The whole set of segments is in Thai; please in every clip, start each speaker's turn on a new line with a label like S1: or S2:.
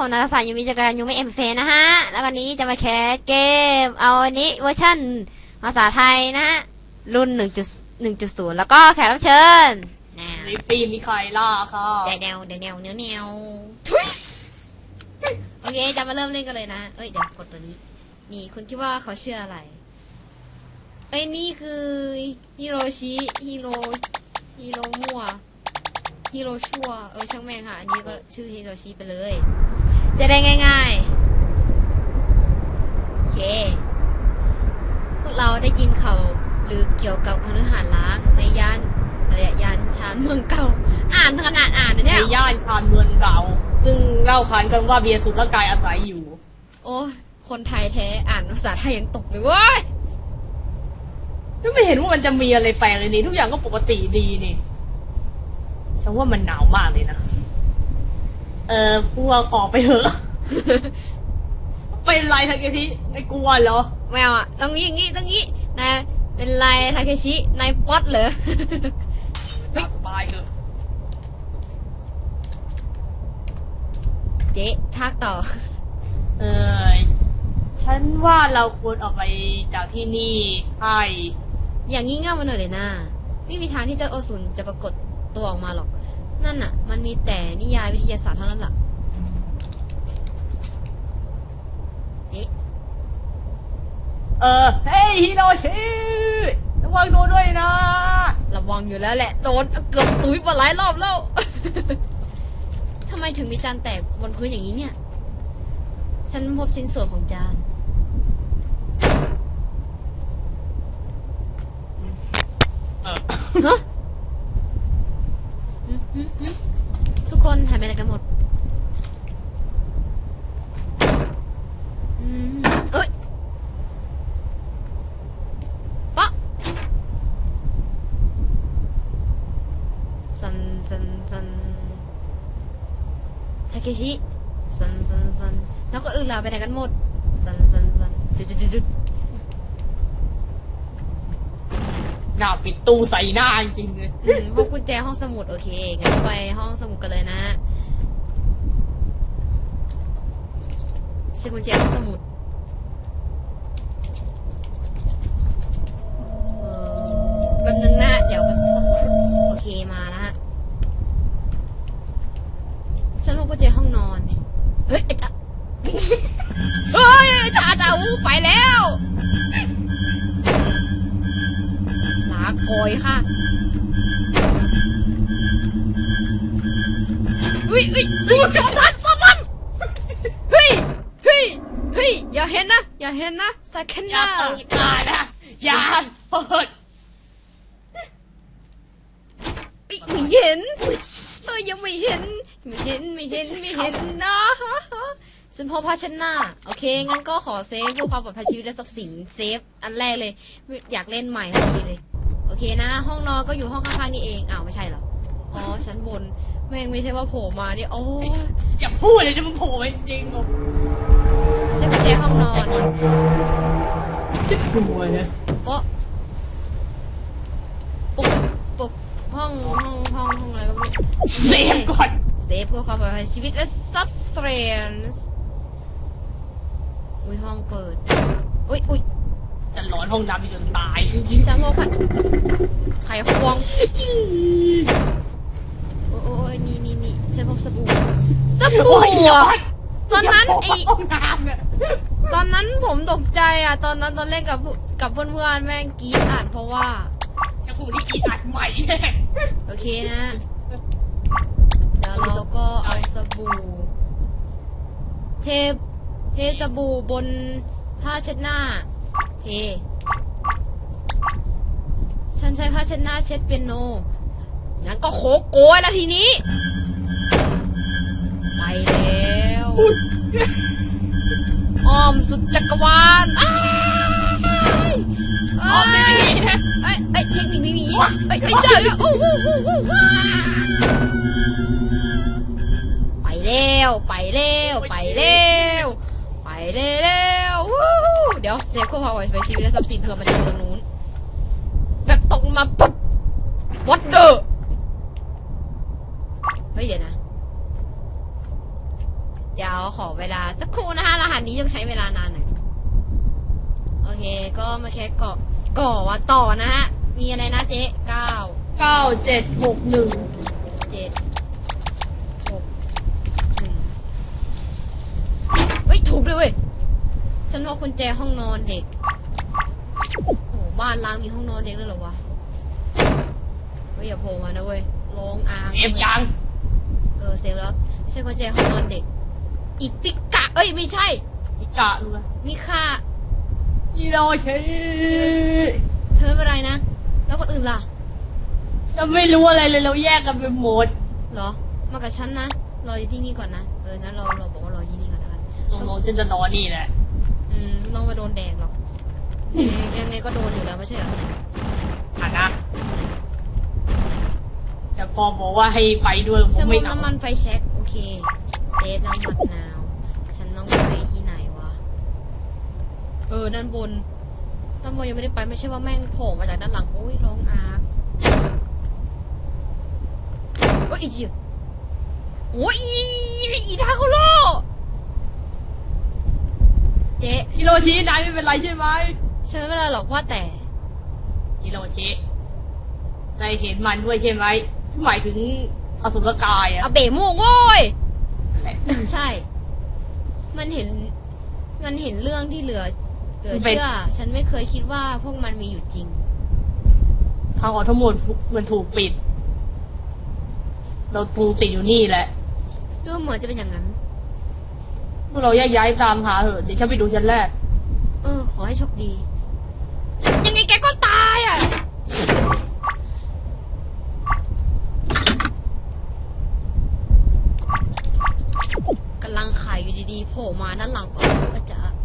S1: ผมนาตาสารยูมิจากรายยูมิเอ็มเฟนะฮะ แล้ววันนี้จะมาแคสเกม เอาอันนี้เวอร์ชันภาษาไทยนะฮะ รุ่น1.1.0แล้วก็แขกรับเชิญแนว
S2: ในปีมีใครล่าค่ะ
S1: แนวแนวแนวแนวแนวแนวทุยโอเคจะมาเริ่มเล่นกันเลยนะ เอ้ยเดี๋ยวกดตัวนี้ นี่คุณคิดว่าเขาเชื่ออะไร เอ้ยนี่คือฮิโรชิฮิโรฮิโรมัวฮิโรชัวเออช่างแม่งค่ะ อันนี้ก็ชื่อฮิโรชิไปเลย จะได้ง่ายๆโอเค พวกเราได้ยินเขาวหรือเกี่ยวกับคฤหาสน์ล้างในย่านอะไรอะย่านชานเมืองเก่า อ่านขนาดอ่านนะ
S2: ใน
S1: เนี่ย
S2: ย่านชานเมืองเก่า ซึ่งเล่าขานกันว่าเบียร์ถูกร่างกายอาศัยอยู่
S1: โอ้ยคนไทยแท้อ่านภาษาไทยยังตกเลยเว้ย
S2: ก็ไม่เห็นว่ามันจะมีอะไรแปลกเลยนี่ ทุกอย่างก็ปกติดีนี่ฉันว่ามันหนาวมากเลยนะ เออพวกออกไปเถอะ เป็นไรทาเกทิไม่กลัวเหรอ
S1: แมวอะตรงนี้อย่างนี้ตรงนี้นายเป็นไรทาเคชินายป๊อตเหรอ
S2: ตามสบายเถอะ
S1: เจ๊ทากต่อ
S2: เออฉันว่าเราควรออกไปจากที่นี่ให้
S1: อย่างงี้เง่ามาหน่อยเลยนะไม่มีทางที่เจ้าโอซุนจะปรากฏตัวออกมาหรอก นั่นน่ะ มันมีแต่นิยายวิทยาศาสตร์เท่านั้นแหละเจ๊
S2: เออ เฮ้ยฮิโรชิระวังตัวด้วยนะ
S1: ระวังอยู่แล้วแหละ โดนเกือบตุ้ยมาหลายรอบแล้ว ทำไมถึงมีจานแตกบนพื้นอย่างนี้เนี่ย ฉันพบชิ้นส่วนของจาน
S2: เออ
S1: ฮะหึหึหึทุกคนหายไปไหนกันหมดอืมเอ้ยปะซันซันซันทาเคชิซันซันซันแล้วก็อื่นล่ะไปไหนกันหมดซันซันซันจุดจุดจุดจุด
S2: หน้าปิดตู้ใส่หน้าจริงๆเลย
S1: อืมพวกกุญแจห้องสมุดโอเคงั้นก็ไปห้องสมุดกันเลยนะใช้กุญแจห้องสมุดเออแป๊บนึงนะเดี๋ยวกันสักครู่โอเคมานะ โกอยค่ะเฮ้ยเฮ้ยเฮ้ยสอบมันสอบมันเฮ้ยเฮ้ยเฮ้ยอย่าเห็นนะ อย่าเห็นนะสักแค่
S2: อ
S1: ห
S2: ย่า
S1: น้า
S2: เปิดตานะ อย่าเปิด
S1: เอ้ยไม่เห็นเอ้ยยังไม่เห็น ไม่เห็นไม่เห็นไม่เห็นนะฉันพบภาชนะโอเค งั้นก็ขอเซฟเพื่อความปลอดภัยชีวิตและทรัพย์สินเซฟอันแรกเลยไม่อยากเล่นใหม่ทันทีเลย โอเคนะ ห้องนอนก็อยู่ห้องข้างๆนี่เองอ้าวไม่ใช่เหรออ๋อชั้นบนแม่งไม่ใช่ว่าโผล่มาเนี่ยโอ้ย
S2: อย่าพูดเลยจะมันโผล่ไปจริงเหรอ
S1: ใช่กุญแจห้องนอน
S2: กลัวนะ
S1: โป๊ะปุ๊บปุ๊บห้องห้องห้องห้องอะไรก็ไม่รู้
S2: เซฟก่อน
S1: เซฟเพื่อความปลอดภัยชีวิตและทรัพย์สินอุ้ยห้องเปิดอุ้ยอุ้ย
S2: จะหลอนห้องน้ำจนตาย
S1: ช่างพวกค่ะไข่ควง โอ้ยโอ้ยนี่นี่นี่ฉันพบสบู่สบู่
S2: โอ้ยอย่า
S1: อะตอนนั้นไอ
S2: ห้องน้ำเนี่ย
S1: ตอนนั้นผมตกใจอะ ตอนนั้นตอนเล่นกับผู้กับเพื่อนๆแม่งกรีดอ่านเพราะว่า
S2: ชักพูดที่กีอัดใหม่แน่
S1: โอเคนะ เดี๋ยวเราก็เอาสบู่เทเทสบู่บนผ้าเช็ดหน้า เทฉันใช้ผ้าเช็ดหน้าเช็ดเปียโน งั้นก็โคโกยแล้วทีนี้ ไปแล้วอ้อมสุดจักรวาลอ้าย
S2: ออมได้ดีนะ
S1: เอ้ยเอ้ยเทคนิคไม่มีเอ้ยไม่เจอแล้วโอ้โหโอ้โหไปแล้ว ไปแล้ว ไปแล้ว ไปแล้ววู้ฮู้ เดี๋ยวเซฟข้อความไว้ไปชีวิตและทรัพย์สินเผื่อมันจะอยู่ตรงนู้น แบบตกมาปุ๊บ what the เฮ้ยเดี๋ยวนะเเดี๋ยวขอเวลาสักครู่นะคะรหัสนี้ยังใช้เวลานานหน่อย โอเค ก็มาแค่เกาะก่อว่าต่อนะฮะ มีอะไรนะเจ๊เก้า
S2: เก้าเจ็ดหกหนึ่ง
S1: เจ็ดหกหนึ่งเฮ้ยถูกด้วยเว้ย ฉันว่ากุญแจห้องนอนเด็กโอ้โหบ้านล้างมีห้องนอนเด็กด้วยเหรอวะเฮ้ยอย่าโผล่มานะเว้ยร้องอาง
S2: เอฟยัง
S1: เออเซฟแล้วใช่กุญแจห้องนอนเด็ก อีปิกะ เอ้ยไม่ใช่
S2: อิกะรู้ไหม
S1: มิค่า
S2: ฮิโรชิ
S1: เธอไม่เป็นไรนะ แล้วคนอื่นล่ะ
S2: จะไม่รู้อะไรเลยเราแยกกันไปหมด
S1: เหรอ มากับฉันนะ รออยู่ที่นี่ก่อนนะ เอองั้นเราเราบอกว่ารอที่นี่ก่อนแล้วกัน
S2: ตกลงฉันจะนอนนี่แหละ
S1: อื มไม่ต้องมาโดนแดงหรอกยังไงยังไงก็โดนอยู่แล้วไม่ใช่เหรอ
S2: อะนะแต่พอบอกว่าให้ไปด้วยผ
S1: ฉั
S2: ม
S1: น
S2: ไม่
S1: ลง
S2: เอา
S1: น้ำมันไฟแช็กโอเคเซฟน้ำมันนาว ฉันต้องไปที่ไหนวะ เออ ด้านบนด้านบนยังไม่ได้ไปไม่ใช่ว่าแม่งโผล่มาจากด้านหลัง โอ้ยร้องอาร์คโอ้ยอีจิโอ้ยอีอีทาโคโล เจ๊
S2: ฮิโรชินายไม่เป็นไรใช่ไหม
S1: ฉันไม่เป็นไรหรอกว่าแต่
S2: ฮิโรชินายเห็นมันด้วยใช่ไหมที่หมายถึงอสุรกายอะ
S1: อาเบะม่วงโว้ย
S2: นั่นแหละ
S1: ใช่ มันเห็น มันเห็นเรื่องที่เหลือเหลือเชื่อ ฉันไม่เคยคิดว่าพวกมันมีอยู่จริง
S2: ทางออกทั้งหมดมันถูกปิด เราถูกติดอยู่นี่แหละ
S1: ดูเหมือนจะเป็นอย่างนั้น
S2: พวกเราแยกย้ายตามหาเถอะเดี๋ยวฉันไปดูชั้นแรก
S1: เออ ขอให้โชคดี ยังไงแกก็ตายอะ กำลังขายอยู่ดีๆโผล่มาด้านหลังเอออาจารย์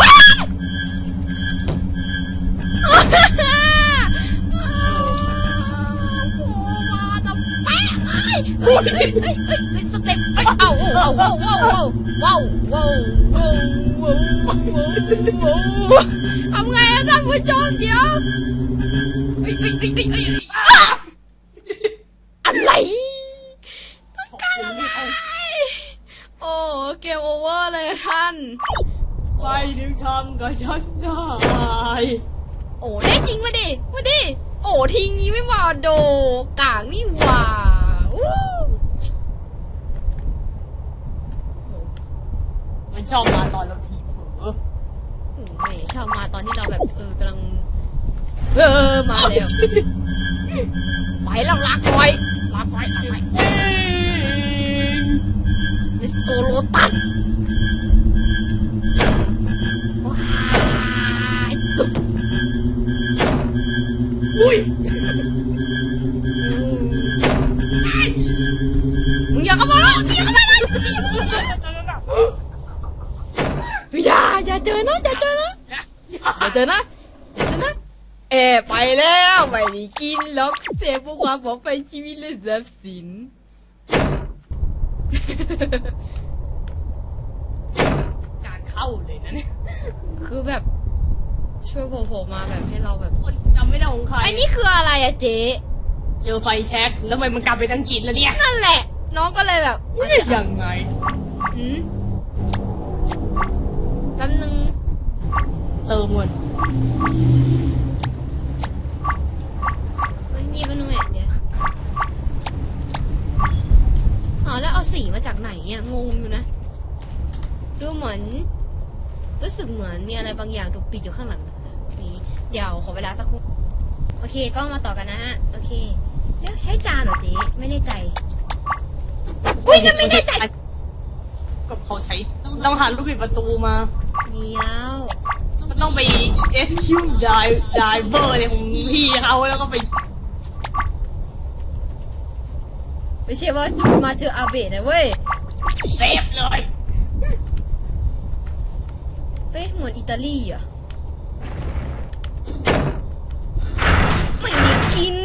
S1: ว้าวโผล่มาแต่แป๊ะเลยเฮ้ยเฮ้ยเฮ้ยเฮ้ยเฮ้ยสเต็ปเฮ้ ว้าวว้าวว้าวว้าวว้าวว้าวว้าวว้าวว้าวทำไงอะท่านผู้ชมเดี๋ยวเฮ้ยเฮ้ยเฮ้ยเฮ้ยเฮ้ยอ้าอะไรต้องการอะไรโอ้เกมโอเวอร์เลยท่าน
S2: ไปดึงทำกับฉันได้
S1: โอ้ได้จริงมาดิมาดิโอ้ทีงี้ไม่มาโดกางนี่หว่าอู้
S2: มัน ชอบมาตอนเราทีเผลอ
S1: หูแหม่ชอบมาตอนที่เราแบบเออกำลังเออมาแล้วไปแล้วลากไว้ลากไว้ลากไว้ let's go โลตัส กินหรอกเสียเพื่อความปลอดภัยชีวิตและทรัพย์สิน
S2: งานเข้าเลยนะเนี่ย
S1: คือแบบช่วยโผล่ๆมาแบบให้เราแบบ
S2: คนจำไม่ได้ของใคร
S1: ไอ้นี่คืออะไรอะเจ๊
S2: เจอไฟแช็กแล้วทำไมมันกลับไปทางกินแล้วเนี่ย
S1: นั่นแหละ น้องก็เลยแบบ
S2: ยังไง
S1: หืมแป๊บนึง
S2: เติมหมด
S1: เฮ้ยนี่แป๊บนึงแม่เดี๋ยวอ๋อแล้วเอาสีมาจากไหนอะงงอยู่นะ ดูเหมือน รู้สึกเหมือนมีอะไรบางอย่างถูกปิดอยู่ข้างหลังนี้เดี๋ยวขอเวลาสักครู่โอเคก็มาต่อกันนะฮะ โอเคเดี๋ยวใช้จานเหรอเจ๊ไม่แน่ใจอุ้ยนั่นไม่แน่ใจ
S2: ก็เขาใช้ต้องหาลูกบิดประตูมา
S1: มีแล้ว
S2: มันต้องไป SQ dive diver อะไรของพี่เขาแล้วก็ไป
S1: ไม่ใช่ว่ามาเจออาเบะนะเว้ย
S2: เซฟเลย
S1: เอ้ยเหมือนอิตาลีอะไม่ได้กิน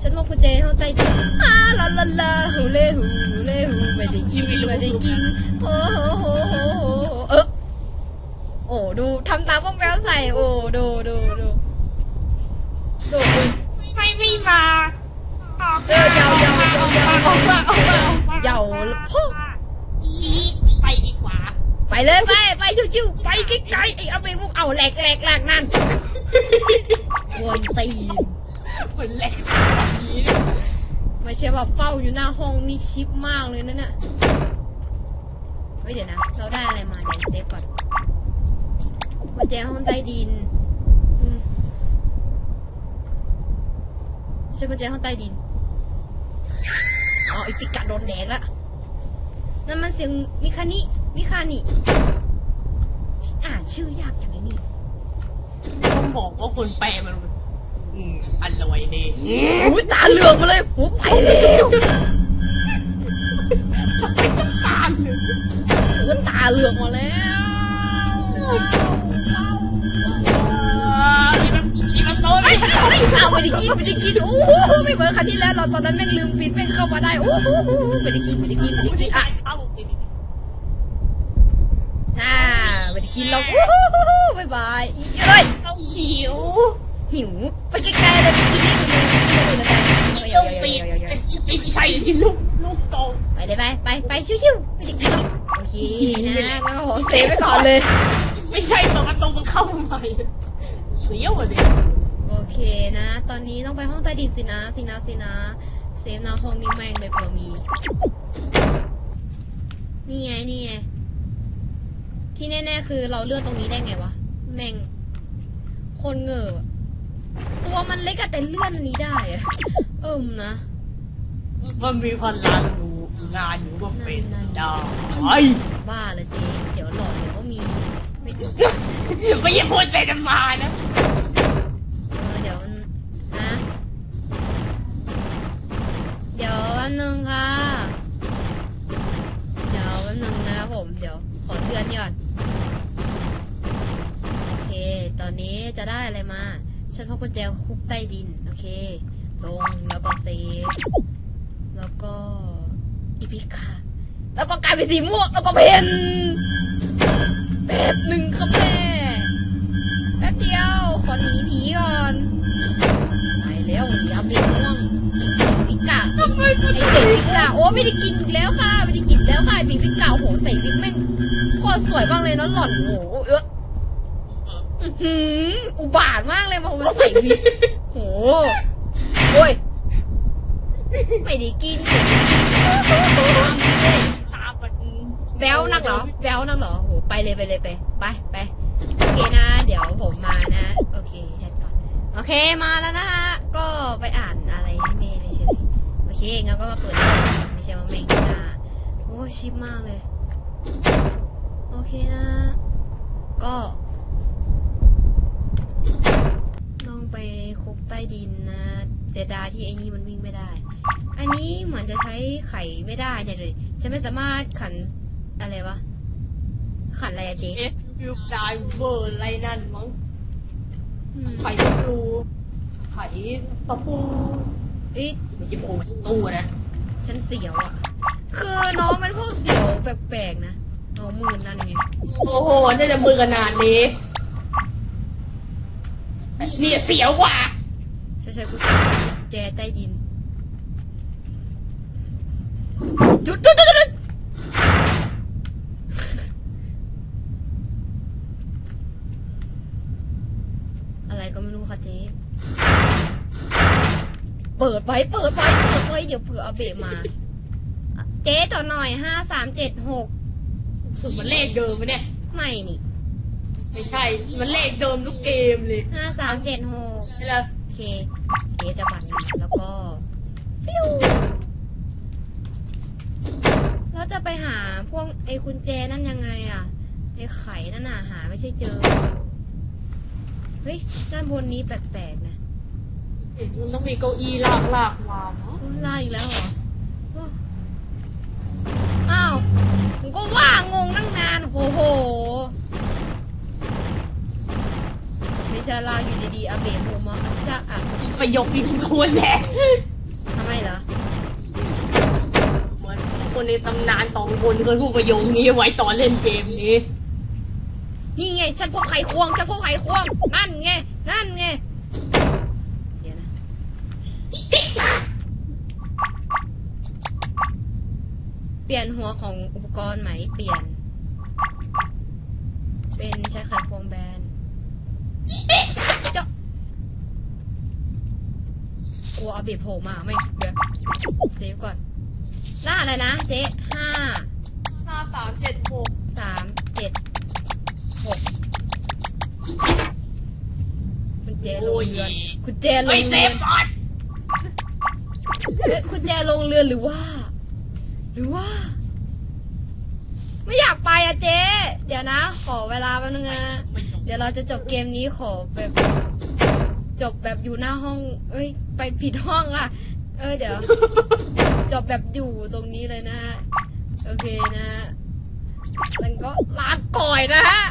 S1: ฉันว่าคุณเจเข้าใจจริงอ่าลาลาลาฮูเล่ฮูเล่ฮูไม่ได้กินไม่ได้กินโอ้โหโหโหโหเออโอ้ดูทำตามพวกแมวใส่โอ้ดูดูดูดูดู
S2: ไม่ไม่มา
S1: เออยาวยาวยาวยาว
S2: ออกมาออกมาออกมา
S1: เหย่าแล้วพ่อ
S2: อีไปดีกว่า
S1: ไปเลยไปไปชิวๆไปไกลๆไอ้เอาไปมุกเอาแหลกแหลกแหลกนั่นกวนตีน
S2: คนแรก
S1: ไม่ใช่ว่าเฝ้าอยู่หน้าห้องนี่ชิปมากเลยนะเนี่ยเฮ้ยเดี๋ยวนะ เราได้อะไรมาเดี๋ยวเซฟก่อนกุญแจห้องใต้ดินใช่กุญแจห้องใต้ดิน อ๋อไอปิกะโดนแดงละนั่นมันเสียงมิคานิมิคานิอ่านชื่อยากจังไอ้นี่
S2: ต้องบอกว่าคนแปลมันอืมอร่อยดี
S1: อุ้ยตาเหลือกมาเลยโอ้ไปแล้ว
S2: ตาเลย
S1: โอ้ตาเหลือกมาแล้ว
S2: เล
S1: เฮ้
S2: ย
S1: เฮ้ยเอาไม่ได้กินไม่ได้กินโอ้โหไม่เหมือนครั้งที่แล้วเราตอนนั้นแม่งลืมปิดแม่งเข้ามาได้โอ้โหไม่ได้กินไม่ได้กินไม่ได้กินอะอ่าไม่ได้กินหรอกโอ้โหบายบายอีเอ้ย
S2: เอาหิว
S1: หิวไปไกลๆเลยไปกินนี่เลยไปเลย
S2: อีต้องปิดไม่ใช่ที่ลูกลูกโต
S1: ไปเลยไปไปไปชิวๆไม่ได้กินโอเคนะงั้นก็ขอเซฟไปก่อนเลย
S2: ไม่ใช่เปิดประตูมันเข้ามาใหม่เสียวเลย
S1: เคนะ ตอนนี้ต้องไปห้องใต้ดินสินะ สินะสินะเซฟนะห้องนี้แม่งเลยเผื่อมี นี่ไงนี่ไงที่แน่ๆคือเราเลือกตรงนี้ได้ไงวะ แม่ง คนเหงออะตัวมันเล็กอะแต่เลื่อนอันนี้ได้อะเอิ่มนะ
S2: มันมีพลังอยู่งานอยู่ก็เป็นได้ไบ้า
S1: เลยเจ๊เดี๋ยวหลอดเดี๋ยวก็มี ไม่เออ
S2: ไม่ใช่พูดแต่จะมานะ
S1: เดี๋ยวนะ เดี๋ยวแป๊บนึงค่ะ เดี๋ยวแป๊บนึงนะครับผม เดี๋ยวขอเตือนก่อนโอเค ตอนนี้จะได้อะไรมา ฉันพบกุญแจคุกใต้ดิน โอเค ลงแล้วก็เซฟ แล้วก็อีพิคาแล้วก็กลายเป็นสีม่วงแล้วก็เพนแป๊บหนึ่งครับแม่แป๊บเดียวขอหนีผีก่อน ไอเด็กพิกะโอ้ไม่ได้กินอีกแล้วค่ะ ไม่ได้กินแล้วค่ะไอ้ผีพิกะโอ้โหใส่วิกแม่งโคตรสวยมากเลยเนาะหล่อนโอ้โหเอออื้อหืออุบาทมากเลยมามันใส่วิกโหโอ้ยไม่ได้กินเฮ้ย
S2: ตามมัน
S1: แบลนักเหรอแบลนักเหรอโหไปเลยไปเลยไปไปไปโอเคนะ เดี๋ยวผมมานะ โอเคแทก่อนโอเคมาแล้วนะฮะก็ไปอ่านอะไรให้เมย์เลย ใช่ไหมโอเคงั้นก็มาเปิดไม่ใช่ว่าเมย์กินหน้าโอ้ชิปมากเลย โอเคนะ ก็ต้องไปคุกใต้ดินนะเสียดาที่ไอ้นี่มันวิ่งไม่ได้ อันนี้เหมือนจะใช้ไขไม่ได้เนี่ยเลยฉันไม่สามารถขันอะไรวะ ขันอะไรอะเจ๊
S2: เอสวิวไดเวอร์อะไรนั่นมั้งไข่ตะปูไข่ตะปู
S1: อ้ย
S2: ไม่ใช่โคมตู้นะ
S1: ฉันเสียวอะคือน้องเป็นพวกเสียวแปลกๆนะน้องมือนั่นไง
S2: โอ้โหน่าจะมือขนาดนี้เนี่ยเสียวกว่า
S1: ใช่ใช่กูแจใต้ดินจุดจุดจุดจุดอะไรก็ไม่รู้ค่ะเจ๊ เปิดไว้เปิดไว้เปิดไว้เดี๋ยวเผื่อเอาเบะมา เจ๊ต่อหน่อยห้าสามเจ็ดหก
S2: สุดมันเลขเดิมไหมเนี่ย
S1: ไม่นี่
S2: ไม่ใช่ มันเลขเดิมทุกเกมเลย
S1: ห้าสามเจ็ดหก
S2: นี่แหละ
S1: โอเคเซฟจะบันแล้วก็ฟิวแล้วจะไปหาพวกไอ้กุญแจนั่นยังไงอะไอ้ไข่นั่นน่ะหาไม่ใช่เจอ เฮ้ยด้านบนนี้แปลกๆนะ
S2: มันต้องมีเก้าอี้ลากลากมามั้ง
S1: อุ๊ยล่าอีกแล้วเหรอโอ้อ้าวผมก็ว่างงตั้งนาน โอ้โหไม่ใช่ลาอยู่ดีๆอาเบะโผล่มาอาจจะอะ
S2: ประโยคนี้คุณควรแหละ
S1: ทำไมเหรอ
S2: เหมือนคนในตำนานสองคนเคยพูดประโยคนี้ไว้ตอนเล่นเกมนี้
S1: นี่ไง ฉันพบไขควง ฉันพบไขควง นั่นไง นั่นไง เดี๋ยวนะ อลี่ยนหัวของอุปกรณ์ไหม เปลี่ยน เป็นใช้ไขควงแบนเจ้ากลัวเอาเบียโผล่มาไม่เดี๋ยวเซฟก่อนรหัสอะไรนะเจ๊ห้า
S2: ห้าสามเจ็ดหก
S1: สามเจ็ดหกคุณเจลงเรือนคุณเจล
S2: ไม่
S1: ง
S2: เซ
S1: เรือ
S2: ฟ
S1: น
S2: ก่อน
S1: เอ๊ะคุณแจลงเรือนหรือว่า หรือว่า ไม่อยากไปอะเจ๊ เดี๋ยวนะ ขอเวลาแป๊บนึงนะ เดี๋ยวเราจะจบเกมนี้ขอแบบจบแบบอยู่หน้าห้อง เอ้ย ไปผิดห้องอะเออเดี๋ยว จบแบบอยู่ตรงนี้เลยนะฮะ โอเคนะฮะมันก็ลาก่อยนะฮะ